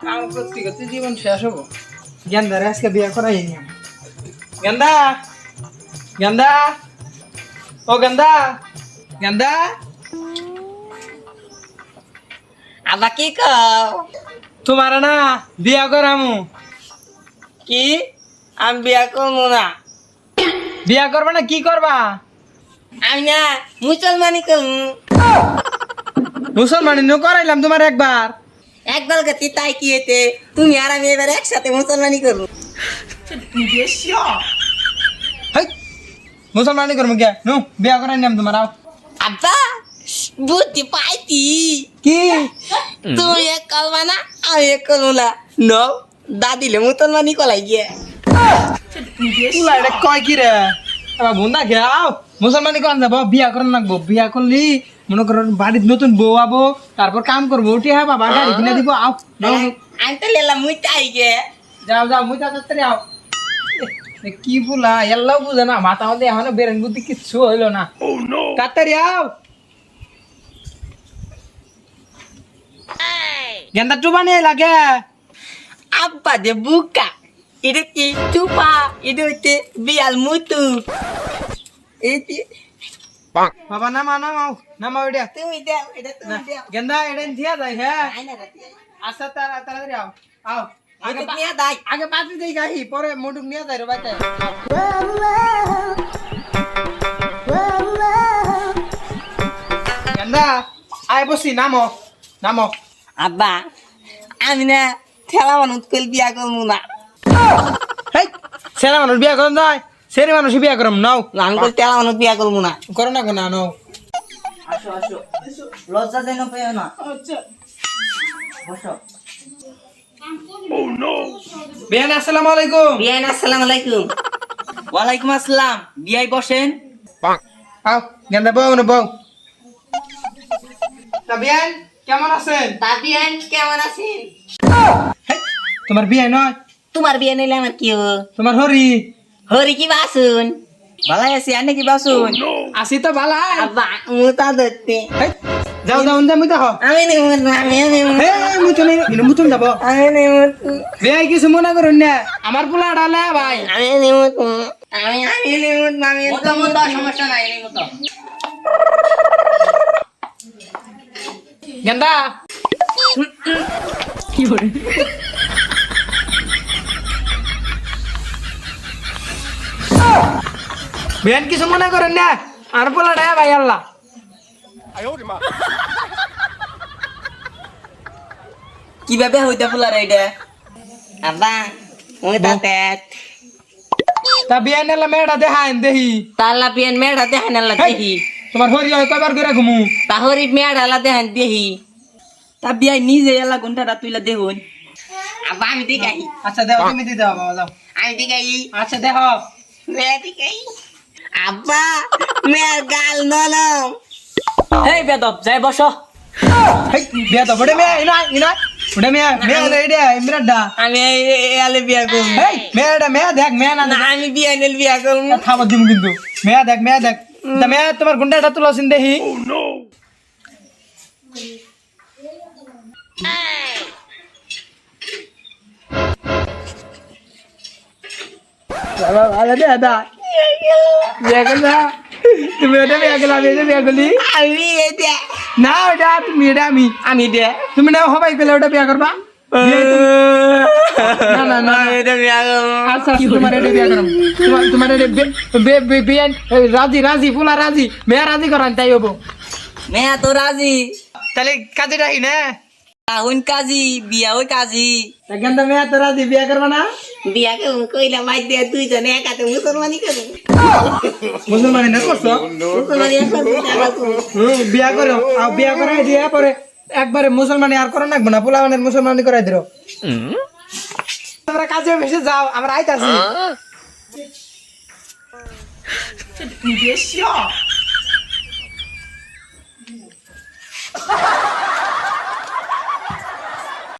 কাম করতে করতে জীবন শেষ হব। গেন্দারে আজকে বিয়ে করাই নি গেন্দা! গেন্দা! ও গেন্দা! গেন্দা! আবার কি কও? তোমার না বিয়া করামু। কি? আমি বিয়া করব না। বিয়া করবা না কি করবা? আমি না মুসলমানি করব মুসলমানি নো করাইলাম তোমার একবার। একবার গতি তাই কি হতে তুমি আর আমি এবার একসাথে মুসলমানি করব। মুসলমানি করব কে? নু বিয়া করাই নাম তোমার আব্বা বুদ্ধি পাইতি কি? তুমি এক করবা না আমি এক করব না। নো। দাদিলে মুসলমানি কলাই গিয়ে। কয় কি রে? গে আও মুসলমানি করান যাব? বিয়া করান লাগবো। বিয়া করলি মনে করো বাড়ির নতুন বউ আবো তারপর কাম করব উঠে হ্যাঁ বাবা গাড়ি কিনে দিব আও নাও, নাও। আমি তো লেলাম মুই তাই গে। যাও যাও মুই তাড়াতাড়ি আও কি ফুলা এল্লাও বুঝে না মাথা মধ্যে এখনও বেরেন বুদ্ধি কিচ্ছু হইল না। তাড়াতাড়ি আও। গেন্দা নিয়ে লাগে। আব্বা যে বুকা এটা কি চুপা? এটা হচ্ছে বিয়াল মুতু। এটি বাবা নামা নামাও নামাও এটা তুমি দাও এটা তুমি দাও গেন্দা এটা দিয়া যায় হ্যাঁ আইনা রাতি তাড়া- তাড়াতাড়ি আও আও আগে নিয়ে দাই আগে পাতি দেই গাহি পরে মোটুক নিয়ে যায় রে বাইতে গেন্দা আয় বসি নামো নামো আব্বা আমি না ঠেলা মানুষ কইল বিয়া করব না। হেই ছেলে মানুষ বিয়া করেন নয় ছেলে মানুষ বিয়া করম নাও। আমি ঠেলা মানুষ বিয়া করব না। করো না না নাও। আসো আসো। লজ্জা যেন পেও না। বসো। বিয়ান আসসালামু আলাইকুম। বিয়াইন আসসালামু আলাইকুম। ওয়ালাইকুম আসসালাম। বিয়াই বসেন। আও গেন্দা বউ না বউ। তা বিয়ান কেমন আছেন? তা কেমন আছেন? তোমার বিয়ে নয়। তোমার বিয়ে নিলে আমার কি তোমার হরি। হরি কি বাসুন ভালাই আছি আনে কি বাসুন আসি তো ভালা আব্বা মুতা ধরতে যাও যাও যা মুই দেখো আমি না আমি নেমত হে ইনে মুতুন যাব আমি নেমত বিয়ে কিছু মনে করুন না আমার পোলা ডালে ভাই আমি নেমত আমি আমি নেমত না আমি মতো মতো সমস্যা নাই গেন্দা কি করে বিয়ান কিছু মনে করেন না? আর পোলা ডালে ভাই আল্লাহ। কীভাবে হইতে ফুলার এটা আব্বা ওই তাতে। তা বিয়ান এলা মেয়েটা দেখাইন দেহি তালা পিয়ান মেড়া দেখান আল্লাহ দেহি তোমার হরি হয় কবার করে ঘুমু? তাহরি মেড়া আল্লাহ দেখান দেহি তা বিয়াই নিজে এলা ঘন্টাটা তুইলা দেখুন। আব্বা আমি দেখাই। আচ্ছা দেও তুমি দিতে বাবা যাও। আমি দেখাই। আচ্ছা দেখ মেয়ে দেখাই। আব্বা মেয়ের গাল নরম। হেই বেদব যাই বস। তো বড়ে মেয়ে ইনা ইনা। বড়ে মেয়ে মেয়ে রেডি ইমরাডা আমি এলে বিয়া করব। হেই মেয়েটা মেয়ে দেখ মেয়ে না না আমি বিয়া নিল বিয়া করব। খাবার দিম কিন্তু। মেয়া দেখ মেয়া দেখ। তা মেয়া তোমার গুন্ডাটা তুলাসিন দেখি বাবা ভালো দে দা। বিয়া করলা তুমি ওটা বিয়া করলা আমি এটা বিয়া করলি আমি না ওটা তুমি এটা আমি। আমি দে। তুমি না সবাই পেলে ওটা বিয়া করবা। বিয়া না না না এটা বিয়া করব। আচ্ছা আচ্ছা, তোমার এটা বিয়া করম তোমার তোমার এটা বে- বে- বে- বিয়ান এই রাজি রাজি ফুলা রাজি। মেয়া রাজি করান তাই হব। মেয়া তো রাজি। তাহলে কাজে রাখি না? আহুন কাজি বিয়া ওই কাজি। এখন তো মেয়া তো রাজি বিয়া করবা না? বিয়া করব কইলা মাই দিয়ে দুইজনে একাতে মুসলমানি করব মুসলমানি না করছ? মুসলমানি হুম, বিয়া করো। আর বিয়া করাই দিয়ে পরে একবারে মুসলমানি আর করা লাগবো না পোলা মানের মুসলমানি করাই দিও তোমরা কাজে ভেসে যাও আমরা আইতাছি।